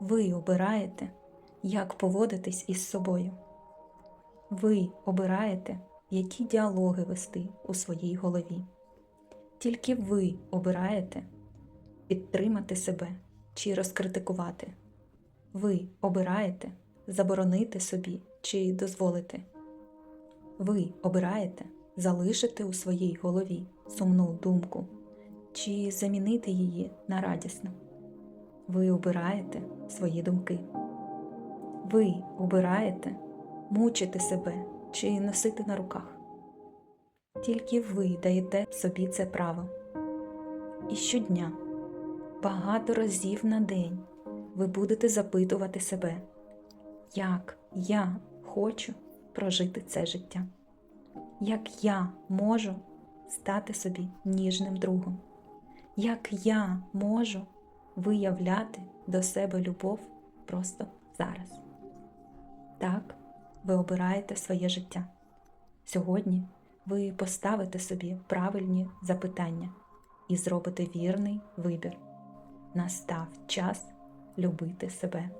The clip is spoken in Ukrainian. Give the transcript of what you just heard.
Ви обираєте, як поводитись із собою. Ви обираєте, які діалоги вести у своїй голові. Тільки ви обираєте підтримати себе чи розкритикувати. Ви обираєте заборонити собі чи дозволити. Ви обираєте залишити у своїй голові сумну думку чи замінити її на радісну. Ви обираєте свої думки. Ви обираєте мучити себе чи носити на руках. Тільки ви даєте собі це право. І щодня, багато разів на день, ви будете запитувати себе, як я хочу прожити це життя, як я можу стати собі ніжним другом, як я можу виявляти до себе любов просто зараз. Так, ви обираєте своє життя. Сьогодні ви поставите собі правильні запитання і зробите вірний вибір. Настав час любити себе.